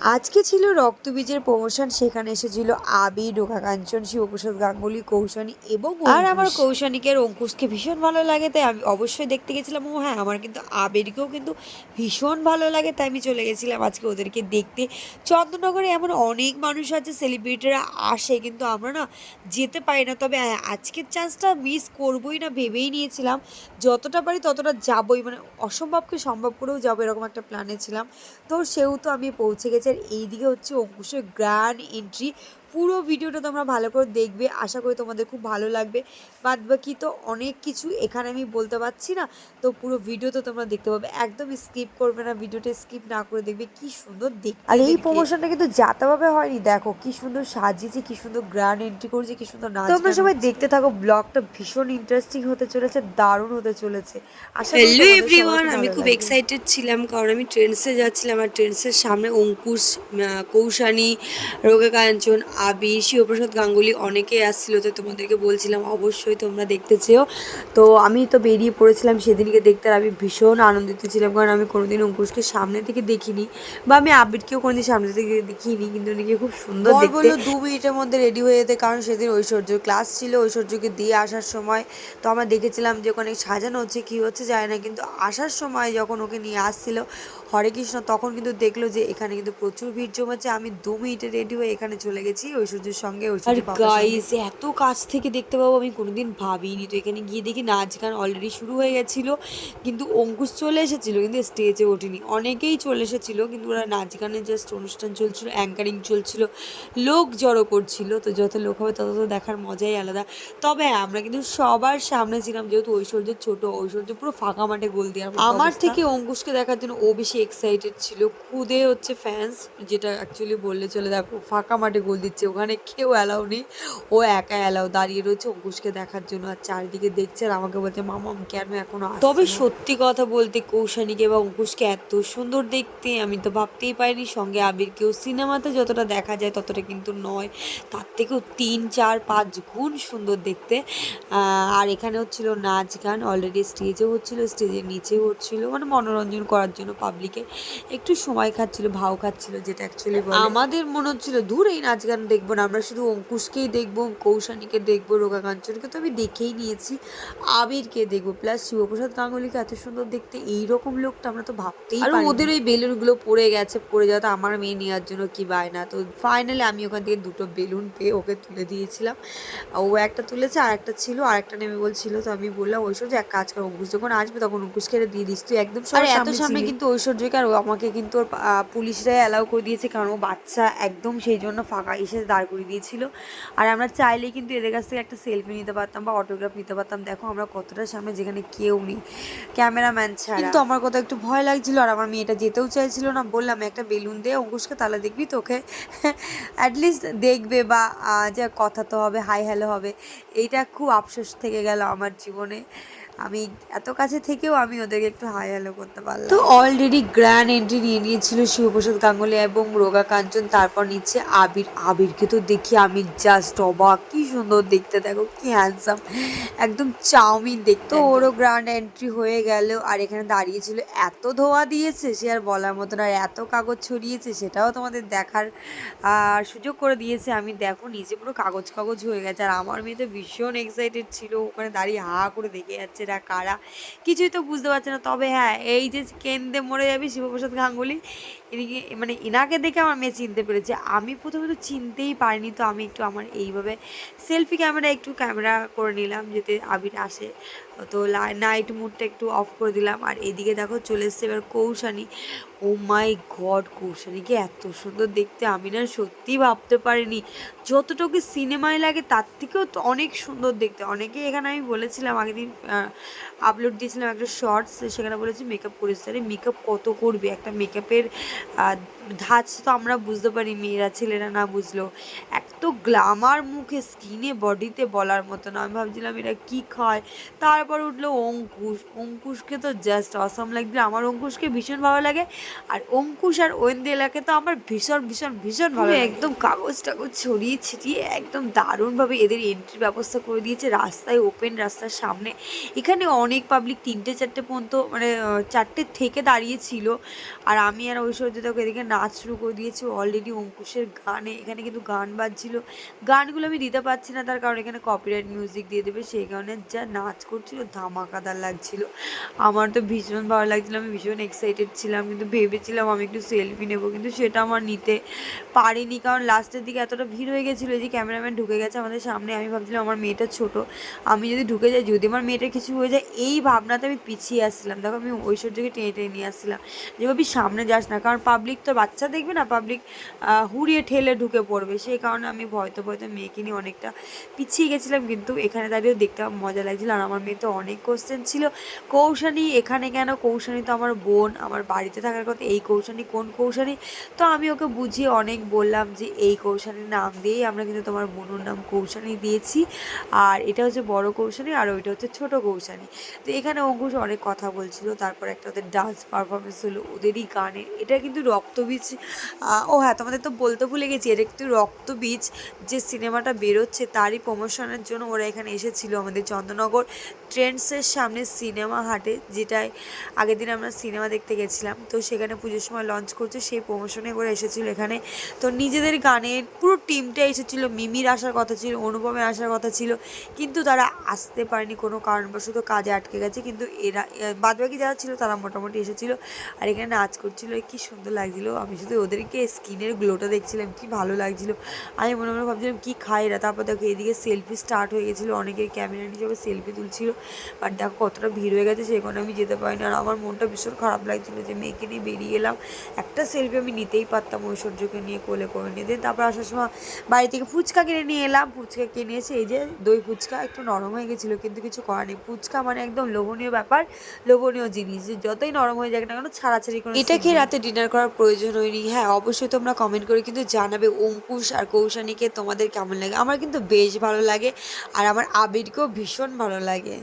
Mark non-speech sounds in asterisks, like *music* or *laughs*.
আজকে ছিল রক্তবীজের প্রমোশন সেখানে এসেছিল আবির রোখা কাঞ্চন শিবপ্রসাদ গাঙ্গুলি কৌশানী এবং আর আমার কৌশানীকে অঙ্কুশকে ভীষণ ভালো লাগে তাই আমি অবশ্যই দেখতে গেছিলাম। ও হ্যাঁ আমার কিন্তু আবিরকেও কিন্তু ভীষণ ভালো লাগে তাই আমি চলে গেছিলাম আজকে ওদেরকে দেখতে। চন্দননগরে এমন অনেক মানুষ আছে সেলিব্রিটিরা আসে কিন্তু আমরা না যেতে পারি না। তবে হ্যাঁ আজকের চান্সটা মিস করবোই না ভেবেই নিয়েছিলাম। যতটা পারি ততটা যাবই মানে অসম্ভবকে সম্ভব করেও যাব এরকম একটা প্ল্যানে ছিলাম। তো সেও তো আমি পৌঁছে গেছি। আর এইদিকে হচ্ছে অঙ্কুশের গ্র্যান্ড এন্ট্রি পুরো ভিডিওটা তোমরা ভালো করে দেখবে। আশা করি তোমাদের খুব ভালো লাগবে। বাদ বাকি তো অনেক কিছু এখানে আমি বলতে পারছি না। তো পুরো ভিডিও তো তোমরা দেখতে পাবে। একদম স্কিপ করবে না ভিডিওটা স্কিপ না করে দেখবে। কি সুন্দর দেখতে আর এই প্রমোশনটা কিন্তু যাতাভাবে হয়নি। দেখো কি সুন্দর সাজিয়েছে কি সুন্দর গ্র্যান্ড এন্ট্রি করেছে কি সুন্দর নাচ তোমরা সবাই দেখতে থাকো ব্লগটা ভীষণ ইন্টারেস্টিং হতে চলেছে দারুণ হতে চলেছে। আশা করি হ্যালো এভরিওয়ান আমি খুব এক্সাইটেড ছিলাম কারণ আমি ট্রেন্সে যাচ্ছিলাম আর ট্রেন্সের সামনে অঙ্কুশ আহ, কৌশানী রোগে কাঞ্চন আবি শিবপ্রসাদ গাঙ্গুলি অনেকে আসছিল তো তোমাদেরকে বলছিলাম অবশ্যই তোমরা দেখতে চেও তো আমি তো বেরিয়ে পড়েছিলাম সেদিনকে দেখতে আর আমি ভীষণ আনন্দিত ছিলাম কারণ আমি কোনোদিন অঙ্কুশকে সামনে থেকে দেখিনি বা আমি আবিরকেও কোনোদিন সামনে থেকে দেখিনি কিন্তু উনিকে খুব সুন্দর দেখতে। দু মিনিটের মধ্যে রেডি হয়ে যেতে কারণ সেদিন ঐশ্বর্য ক্লাস ছিল ঐশ্বর্যকে দিয়ে আসার সময় তো আমরা দেখেছিলাম যে ওখানে সাজানো হচ্ছে কী হচ্ছে যায় না কিন্তু আসার সময় যখন ওকে নিয়ে আসছিল হরে কৃষ্ণ তখন কিন্তু দেখল যে এখানে কিন্তু প্রচুর ভিড় জমেছে। আমি দু মিনিটে রেডি হয়ে এখানে চলে গেছি ঐশ্বর্যের সঙ্গে আর ঐশ্বর্য গাইস এত কাছ থেকে দেখতে পাবো আমি কোনোদিন ভাবিনি। তো এখানে গিয়ে দেখি নাচ গান অলরেডি শুরু হয়ে গেছিল কিন্তু অঙ্কুশ চলে এসেছিল কিন্তু স্টেজে ওঠেনি। অনেকেই চলে এসেছিল কিন্তু ওরা নাচ গানের জাস্ট অনুষ্ঠান চলছিল অ্যাঙ্কারিং চলছিল লোক জড়ো করছিল। তো যত লোক হবে তত তো দেখার মজাই আলাদা। তবে হ্যাঁ, আমরা কিন্তু সবার সামনে ছিলাম যেহেতু ঐশ্বর্য ছোট ঐশ্বর্য পুরো ফাঁকা মাঠে গোল দিয়ে আমার থেকে অঙ্কুশকে দেখার জন্য ও বেশি এক্সাইটেড ছিল খুদে হচ্ছে ফ্যান্স যেটা অ্যাকচুয়ালি বললে চলে দেখো ফাঁকা মাঠে গোল দিচ্ছে ওখানে কেউ অ্যালাউ নেই ও একা অ্যালাউ দাঁড়িয়ে রয়েছে অঙ্কুশকে দেখার জন্য আর চারিদিকে দেখছে আর আমাকে বলছে মামা কেন এখনও তবে সত্যি কথা বলতে কৌশানীকে বা অঙ্কুশকে এত সুন্দর দেখতে আমি তো ভাবতেই পারিনি সঙ্গে আবিরকেও সিনেমাতে যতটা দেখা যায় ততটা কিন্তু নয় তার থেকেও তিন চার পাঁচ গুণ সুন্দর দেখতে। আর এখানে হচ্ছিল নাচ গান অলরেডি স্টেজেও হচ্ছিল স্টেজের নিচেও হচ্ছিল মানে মনোরঞ্জন করার জন্য পাবলিকে একটু সময় খাচ্ছিল ভাও খাচ্ছিল যেটা অ্যাকচুয়ালি আমাদের মনে হচ্ছিল দূর এই নাচ গান দেখব না আমরা শুধু অঙ্কুশকেই দেখব কৌশানীকে দেখব রোগা কাঞ্চনকে তো আমি দেখেই নিয়েছি আবিরকে দেখব প্লাস শিবপ্রসাদ গাঙ্গুলিকে। এত সুন্দর দেখতে এইরকম লোকটা আমরা তো ভাবতেই আর ওদের ওই বেলুনগুলো পড়ে গেছে পড়ে যাওয়াতে আমার মেয়ে নেওয়ার জন্য কি বায়না। তো ফাইনালি আমি ওখান থেকে দুটো বেলুন পেয়ে ওকে তুলে দিয়েছিলাম। ও একটা তুলেছে আর একটা ছিল আর একটা নেমে বলছিল তো আমি বললাম ঐশ্বর্য এক কাজ কর অঙ্কুশ যখন আসবে তখন অঙ্কুশকে দিয়ে দিস। তুই একদম আর এত সামনে সামনে ছিলি। ঐশ্বর্যকে আর আমাকে কিন্তু ওর পুলিশরাই অ্যালাউ করে দিয়েছে, কারণ ও বাচ্চা একদম সেই জন্য ফাঁকা এসে দাঁড় করিয়ে দিয়েছিল। আর আমরা চাইলে কিন্তু এদের কাছ থেকে একটা সেলফি নিতে পারতাম বা অটোগ্রাফ নিতে পারতাম। দেখো আমরা কতটা সামনে যেখানে কেউ নেই ক্যামেরাম্যান ছাড়া। কিন্তু আমার কথা একটু ভয় লাগছিল, আর আমার মেয়েটা যেতেও চাইছিল না। বললাম, একটা বেলুন দে, অঙ্কুশকে তাহলে দেখবি তোকে। *laughs* অ্যাটলিস্ট দেখবে বা যে কথা তো হবে হাই হ্যালো হবে। এইটা খুব আফসোস থেকে গেল আমার জীবনে। আমি এত কাছে থেকেও আমি ওদেরকে একটু হাই হ্যালো করতে পারলাম। তো অলরেডি গ্র্যান্ড এন্ট্রি নিয়ে নিয়েছিল শিবপ্রসাদ গাঙ্গুলি এবং রোগা কাঞ্চন তারপর নিচ্ছে আবির। আবিরকে তো দেখি আমি জাস্ট অবাক। কি সুন্দর দেখতে দেখো কি হ্যান্ডসাম একদম চাউমিন দেখতে। ওরও গ্র্যান্ড এন্ট্রি হয়ে গেল। আর এখানে দাঁড়িয়েছিল এত ধোয়া দিয়েছে সে আর বলার মতন আর এত কাগজ ছড়িয়েছে সেটাও তোমাদের দেখার আর সুযোগ করে দিয়েছে। আমি দেখো নিচে পুরো কাগজ কাগজ হয়ে গেছে। আর আমার মেয়ে তো ভীষণ এক্সাইটেড ছিল। ওখানে দাঁড়িয়ে হা করে দেখে যাচ্ছে। এরা কারা? কিছুই তো বুঝতে পারছে না। তবে হ্যাঁ এই যে কেন্দ্রে মরে যাবি শিবপ্রসাদ গাঙ্গুলি ইনিকে মানে এনাকে দেখে আমার মেয়ে চিনতে পেরেছে। আমি প্রথমে তো চিনতেই পারিনি, তো আমি একটু আমার এইভাবে সেলফি ক্যামেরা একটু ক্যামেরা করে নিলাম, যাতে আবির আসে। তো নাইট মুডটা একটু অফ করে দিলাম। আর এদিকে দেখো চলে এসছে এবার কৌশানী। ও মাই গড কৌশানীকে এত সুন্দর দেখতে আমি না সত্যি ভাবতে পারিনি। যতটুকু সিনেমায় লাগে তার থেকেও তো অনেক সুন্দর দেখতে। অনেকেই এখানে আমি বলেছিলাম আগের দিন আপলোড দিয়েছিলাম একটা শর্টস সেখানে বলেছি মেকআপ করেছে আরে মেকআপ কত করবে? একটা মেকআপের ধাঁচ তো আমরা বুঝতে পারি, মেয়েরা ছেলেরা না বুঝলেও। এত গ্লামার মুখে স্কিনে বডিতে বলার মতো না। আমি ভাবছিলাম এরা কী খায়? তারপর উঠল অঙ্কুশ। অঙ্কুশকে তো জাস্ট অসম লাগবে। আমার অঙ্কুশকে ভীষণ ভালো লাগে। আর অঙ্কুশ আর ওয়েন্দেলাকে তো আমার ভীষণ ভীষণ ভীষণ ভালো একদম কাগজ টাগজ ছড়িয়ে ছিটিয়ে একদম দারুণভাবে এদের এন্ট্রির ব্যবস্থা করে দিয়েছে। রাস্তায় ওপেন রাস্তার সামনে। এখানে অনেক পাবলিক তিনটে চারটে পর্যন্ত মানে চারটে থেকে দাঁড়িয়ে ছিল। আর আমি আর ঐশ্বর্য দেখো এদিকে নাচ শুরু করে দিয়েছি। অলরেডি অঙ্কুশের গানে এখানে কিন্তু গান বাজছিল। গানগুলো আমি দিতে পারছি না তার কারণ এখানে কপিরাইট মিউজিক দিয়ে দেবে। সেই কারণে যা নাচ করছিল ধামাকাদার লাগছিল। আমার তো ভীষণ ভালো লাগছিল, আমি ভীষণ এক্সাইটেড ছিলাম, কিন্তু ভেবেছিলাম আমি একটু সেলফি নেব, কিন্তু সেটা আমার নিতে পারিনি, কারণ লাস্টের দিকে এতটা ভিড় হয়ে গেছিল যে ক্যামেরাম্যান ঢুকে গেছে আমাদের সামনে। আমি ভাবছিলাম আমার মেয়েটা ছোট, আমি যদি ঢুকে যাই, যদি আমার মেয়েটার কিছু হয়ে যায়, এই ভাবনাতে আমি পিছিয়ে আসছিলাম। দেখো, আমি ঐশ্বর্যকে টেনে টেনে নিয়ে আসছিলাম যে, ভাবি, সামনে যাস না। কারণ পাবলিক তো বাচ্চা দেখবে না পাবলিক হুড়িয়ে ঠেলে ঢুকে পড়বে। সেই কারণে আমি ভয়তে ভয়তে মেয়েকে নিয়ে অনেকটা পিছিয়ে গেছিলাম, কিন্তু এখানে দাঁড়িয়েও দেখতে মজা লাগছিল। আর আমার মেয়ে তো অনেক কোশ্চেন ছিল। কৌশানী, এখানে কেন? কৌশানী তো আমার বোন, আমার বাড়িতে থাকার কথা। এই কৌশানী কোন কৌশানী? তো আমি ওকে বুঝিয়ে অনেক বললাম যে, এই কৌশানীর নাম দিয়েই আমরা কিন্তু তোমার বোনুর নাম কৌশানী দিয়েছি। আর এটা হচ্ছে বড় কৌশানী, আর ওইটা হচ্ছে ছোট কৌশানী। তো এখানে অঙ্কুশ অনেক কথা বলছিল, তারপর একটা ওদের ডান্স পারফরমেন্স হলো, ওদেরই গানের। এটা কিন্তু রক্তবীজ ও হ্যাঁ তোমাদের তো বলতে ভুলে গেছি এটা কিন্তু রক্তবীজ যে সিনেমাটা বেরোচ্ছে, তারই প্রমোশনের জন্য ওরা এখানে এসেছিল আমাদের চন্দ্রনগর ট্রেন্ডসের সামনে সিনেমা হাটে, যেটায় আগের দিন আমরা সিনেমা দেখতে গেছিলাম। তো সেখানে পুজোর সময় লঞ্চ করছে, সেই প্রমোশনে করে এসেছিল এখানে। তো নিজেদের গানের পুরো টিমটা এসেছিল। মিমির আসার কথা ছিল, অনুপমের আসার কথা ছিল। কিন্তু তারা আসতে পারেনি কোনো কারণবশত, কাজে আটকে গেছে। কিন্তু এরা বাদবাকি যারা ছিল, তারা মোটামুটি এসেছিল। আর এখানে নাচ করছিল, কি সুন্দর লাগছিল। আমি শুধু ওদেরকে স্কিনের গ্লোটা দেখছিলাম, কি ভালো লাগছিল। আমি মনে মনে ভাবছিলাম, কি খায় এরা? তারপর দেখো, এদিকে সেলফি স্টার্ট হয়ে গেছিল। অনেকের ক্যামেরা নিয়ে সেলফি তুলছিল। বাট দেখো কতটা ভিড় হয়ে গেছে সেখানে আমি যেতে পারিনি। আর আমার মনটা ভীষণ খারাপ লাগছিল যে মেয়েকে নিয়ে বেরিয়ে এলাম। একটা সেলফি আমি নিতেই পারতাম ঐশ্বর্যকে নিয়ে কোলে করে নিয়ে। দিয়ে তারপর আসার সময় বাড়ি থেকে ফুচকা কিনে নিয়ে এলাম। ফুচকা কিনে এসে এই যে দই ফুচকা একটু নরম হয়ে গেছিল কিন্তু কিছু করার নেই। ফুচকা মানে একদম লোভনীয় ব্যাপার লোভনীয় জিনিস। যে যতই নরম হয়ে যাক না কেন ছাড়াছাড়ি কোনো এটা খেয়ে রাতে ডিনার করার প্রয়োজন হয়নি। হ্যাঁ অবশ্যই তোমরা কমেন্ট করে কিন্তু জানাবে অঙ্কুশ আর কৌশানীকে তোমাদের কেমন লাগে। আমার কিন্তু বেশ ভালো লাগে আর আমার আবিরকেও ভীষণ ভালো লাগে।